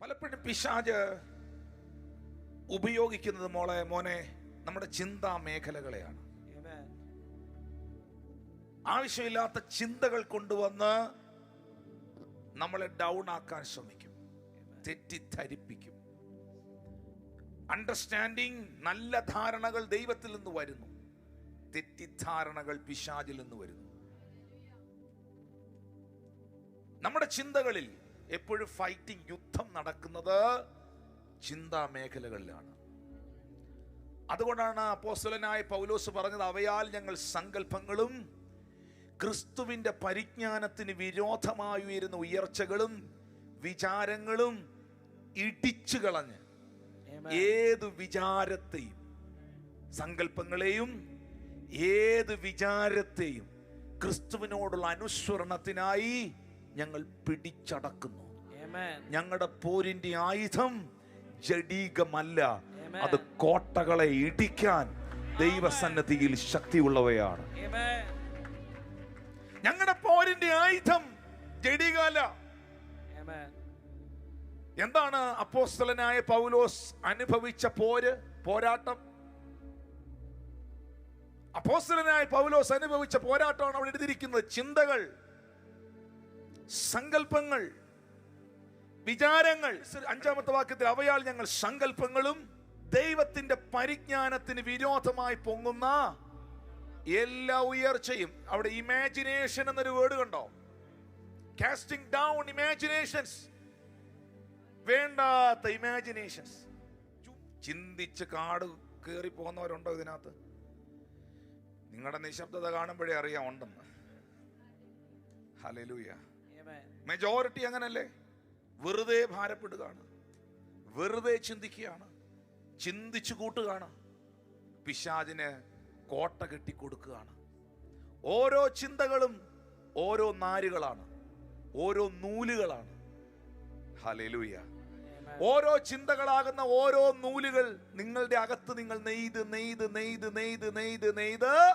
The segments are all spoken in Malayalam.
പലപ്പോഴും പിശാജ് ഉപയോഗിക്കുന്നത് മോളെ മോനെ നമ്മുടെ ചിന്താ മേഖലകളെയാണ്. ആവശ്യമില്ലാത്ത ചിന്തകൾ കൊണ്ടുവന്ന് നമ്മളെ ഡൗൺ ആക്കാൻ ശ്രമിക്കും. തെറ്റിദ്ധരിപ്പിക്കും. അണ്ടർസ്റ്റാൻഡിങ് നല്ല ധാരണകൾ ദൈവത്തിൽ നിന്ന് വരുന്നു. തെറ്റിദ്ധാരണകൾ പിശാചിൽ നിന്ന് വരുന്നു. നമ്മുടെ ചിന്തകളിൽ എപ്പോഴും ഫൈറ്റിംഗ് യുദ്ധം നടക്കുന്നത് ചിന്താ മേഖലകളിലാണ് അതുകൊണ്ടാണ് അപ്പോസ്തലനായ പൗലോസ് പറഞ്ഞത് അവയാൽ ഞങ്ങൾ സങ്കല്പങ്ങളും ക്രിസ്തുവിന്റെ പരിജ്ഞാനത്തിന് വിരോധമായി ഉയരുന്ന ഉയർച്ചകളും വിചാരങ്ങളും ഇടിച്ചു കളഞ്ഞ്. ഏത് വിചാരത്തെയും സങ്കല്പങ്ങളെയും ഏത് വിചാരത്തെയും ക്രിസ്തുവിനോടുള്ള അനുസ്മരണത്തിനായി ഞങ്ങൾ പിടിച്ചടക്കുന്നു. ഞങ്ങളുടെ പോരിന്റെ ആയുധം ജഡീകമല്ല. അത് കോട്ടകളെ ഇടിക്കാൻ ദൈവസന്നദ്ധിയിൽ ശക്തിയുള്ളവയാണ്. ഞങ്ങളുടെ പോരിന്റെ ആയുധം ജഡീകമല്ല Amen. എന്താണ് അപ്പോസ്തലനായ പൗലോസ് അനുഭവിച്ച പോര് പോരാട്ടം അപ്പോസ്തലനായ പൗലോസ് അനുഭവിച്ച പോരാട്ടമാണ് അവിടെ എഴുതിയിരിക്കുന്നത് ചിന്തകൾ സങ്കല്പങ്ങൾ വിചാരങ്ങൾ. അഞ്ചാമത്തെ വാക്യത്തിൽ അവയാൽ ഞങ്ങൾ സങ്കല്പങ്ങളും ദൈവത്തിന്റെ പരിജ്ഞാനത്തിന് വിരോധമായി പൊങ്ങുന്ന എല്ലാ ഉയർച്ചയും. അവിടെ ഇമാജിനേഷൻ എന്നൊരു വേർഡ് കണ്ടോ? കാസ്റ്റിംഗ് ഡൗൺ ഇമാജിനേഷൻസ് വേണ്ടാത്ത ഇമാജിനേഷൻസ് ചിന്തിച്ച് കാട് കയറി പോകുന്നവരുണ്ടോ ഇതിനകത്ത്? നിങ്ങളുടെ നിശബ്ദത കാണുമ്പോഴേ അറിയാം ഉണ്ടെന്ന്. ഹലലൂയ. മെജോറിറ്റി അങ്ങനല്ലേ? വെറുതെ ഭാരപ്പെടുകയാണ്. വെറുതെ ചിന്തിക്കുകയാണ്. ചിന്തിച്ചു കൂട്ടുകയാണ്. പിശാചിന് കോട്ട കെട്ടിക്കൊടുക്കുകയാണ്. ഓരോ ചിന്തകളും ഓരോ നാരുകളാണ്. ഓരോ നൂലുകളാണ്. ഹലലൂയ. ഓരോ ചിന്തകളാകുന്ന ഓരോ നൂലുകൾ നിങ്ങളുടെ അകത്ത് നിങ്ങൾ നെയ്ത് നെയ്ത് നെയ്ത് നെയ്ത് നെയ്ത് നെയ്ത്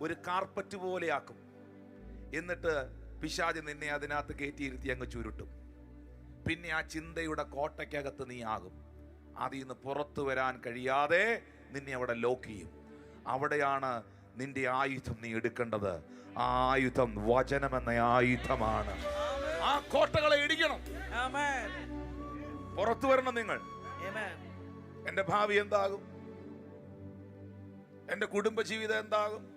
ഒരു കാർപ്പറ്റ് പോലെയാക്കും. എന്നിട്ട് പിശാജ് നിന്നെ അതിനകത്ത് കയറ്റിയിരുത്തി അങ്ങ് ചുരുട്ടും. പിന്നെ ആ ചിന്തയുടെ കോട്ടയ്ക്കകത്ത് നീ ആകും. അതിൽ നിന്ന് പുറത്തു വരാൻ കഴിയാതെ നിന്നെ അവിടെ ലോക്ക് ചെയ്യും. അവിടെയാണ് നിന്റെ ആയുധം നീ എടുക്കേണ്ടത്. ആ ആയുധം വചനമെന്ന ആയുധമാണ്. ആ കോട്ടകളെ ഇടിക്കണം. പുറത്തു വരണം നിങ്ങൾ. എന്റെ ഭാവി എന്താകും? എന്റെ കുടുംബജീവിതം എന്താകും?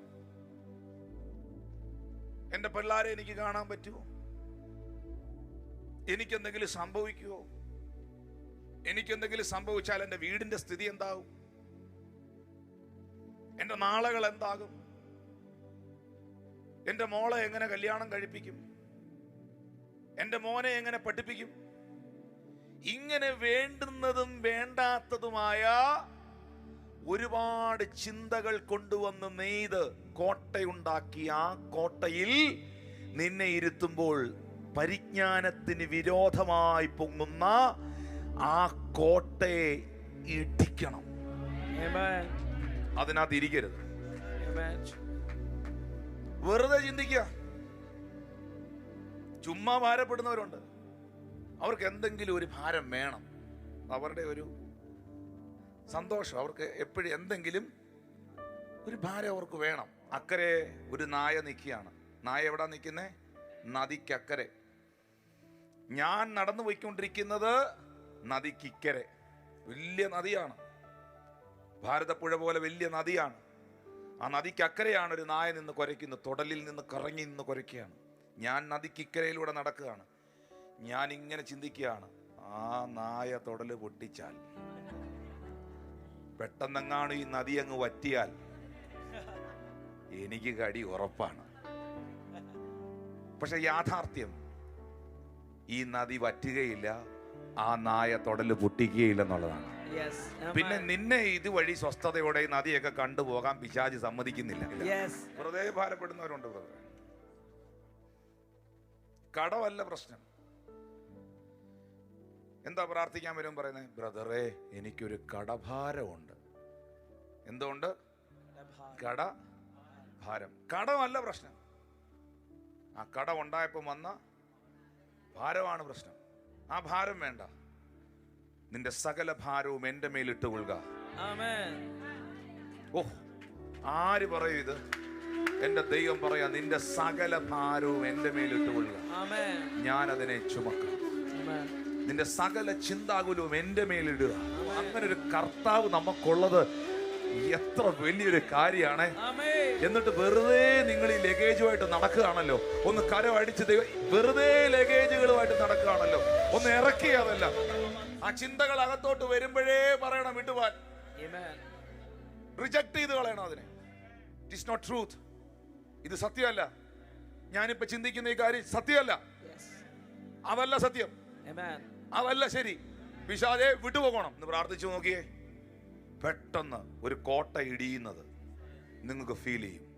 എന്റെ പിള്ളേരെ എനിക്ക് കാണാൻ പറ്റുമോ? എനിക്കെന്തെങ്കിലും സംഭവിക്കുമോ എനിക്കെന്തെങ്കിലും സംഭവിച്ചാൽ എന്റെ വീടിന്റെ സ്ഥിതി എന്താകും എന്റെ നാളകൾ എന്താകും? എന്റെ മോളെ എങ്ങനെ കല്യാണം കഴിപ്പിക്കും? എന്റെ മോനെ എങ്ങനെ പഠിപ്പിക്കും? ഇങ്ങനെ വേണ്ടുന്നതും വേണ്ടാത്തതുമായ ഒരുപാട് ചിന്തകൾ കൊണ്ടുവന്ന് നെയ്ത് കോട്ടയുണ്ടാക്കി. ആ കോട്ടയിൽ നിന്നെ ഇരുത്തുമ്പോൾ പരിജ്ഞാനത്തിന് വിരോധമായി പൊങ്ങുന്ന ആ കോട്ടയെ ഇടിക്കണം. അതിനകത്ത് ഇരിക്കരുത്. വെറുതെ ചിന്തിക്കുക. ചുമ്മാ ഭാരപ്പെടുന്നവരുണ്ട്. അവർക്ക് എന്തെങ്കിലും ഒരു ഭാരം വേണം. അവരുടെ ഒരു സന്തോഷം. അവർക്ക് എപ്പോഴും എന്തെങ്കിലും ഒരു ഭാരം അവർക്ക് വേണം. അക്കരെ ഒരു നായ നിൽക്കുകയാണ്. നായ എവിടെ നിൽക്കുന്നേ? നദിക്കക്കരെ. ഞാൻ നടന്നു പോയിക്കൊണ്ടിരിക്കുന്നത് നദിക്കിക്കരെ. വലിയ നദിയാണ്. ഭാരതപ്പുഴ പോലെ വലിയ നദിയാണ്. ആ നദിക്കക്കരെയാണ് ഒരു നായ നിന്ന് കുരയ്ക്കുന്നത് തുടലിൽ നിന്ന് കറങ്ങി നിന്ന് കുരയ്ക്കുകയാണ്. ഞാൻ നദിക്കിക്കരയിലൂടെ നടക്കുകയാണ്. ഞാൻ ഇങ്ങനെ ചിന്തിക്കുകയാണ്. ആ നായ തുടൽ പൊട്ടിച്ചാൽ പെട്ടെന്നെങ്ങാണ് ഈ നദി അങ്ങ് വറ്റിയാൽ എനിക്ക് കടി ഉറപ്പാണ് പക്ഷെ യാഥാർത്ഥ്യം ഈ നദി വറ്റുകയില്ല ആ നായ തൊടൽ പൊട്ടിക്കുകയില്ല എന്നുള്ളതാണ് പിന്നെ. നിന്നെ ഇതുവഴി സ്വസ്ഥതയോടെ ഈ നദിയൊക്കെ കണ്ടുപോകാൻ പിശാജി സമ്മതിക്കുന്നില്ല. വെറുതെ ഭാരപ്പെടുന്നവരുണ്ട് കടമല്ല പ്രശ്നം എന്താ പ്രാർത്ഥിക്കാൻ വരും പറയുന്നത് ബ്രദറെ എനിക്കൊരു കടഭാരമുണ്ട്. എന്തുകൊണ്ട്? കട ഭാരം. കടമല്ല പ്രശ്നം. ആ കട ഉണ്ടായപ്പോൾ വന്ന ഭാരമാണ് പ്രശ്നം. ആ ഭാരം വേണ്ട. നിന്റെ സകല ഭാരവും എന്റെ മേലിട്ട് കൊള്ളുക ഓഹ് ഓ ആര് പറയും ഇത്? എന്റെ ദൈവം പറയാ നിന്റെ സകല ഭാരവും എന്റെ മേലിട്ട് കൊള്ളുക. ഞാൻ അതിനെ ചുമക്കാം. നിന്റെ സകല ചിന്താകുലവും എന്റെ മേലിടുക. അങ്ങനെ ഒരു കർത്താവ് നമുക്കുള്ളത് എത്ര വലിയൊരു കാര്യമാണ്. എന്നിട്ട് വെറുതെ നിങ്ങൾ ഈ ലഗേജുമായിട്ട് നടക്കുകയാണല്ലോ. ഒന്ന് കരം അടിച്ച് വെറുതെ ലഗേജുകളുമായിട്ട് നടക്കുകയാണല്ലോ. ഒന്ന് ഇറക്കി അതല്ല. ആ ചിന്തകൾ അകത്തോട്ട് വരുമ്പോഴേ പറയണം വിട്ടുപോൻ. റിജക്ട് ചെയ്ത് കളയണം അതിനെ. ഇറ്റ് ഇസ് നോട്ട് ട്രൂത്ത് ഇത് സത്യമല്ല. ഞാനിപ്പോ ചിന്തിക്കുന്ന ഈ കാര്യം സത്യമല്ല. അതല്ല സത്യം. അതല്ല ശരി. പിശാചെ വിട്ടുപോകണം. എന്ന് പ്രാർത്ഥിച്ചു നോക്കിയേ. പെട്ടെന്ന് ഒരു കോട്ട ഇടിയുന്നത് നിങ്ങൾക്ക് ഫീൽ ചെയ്യും.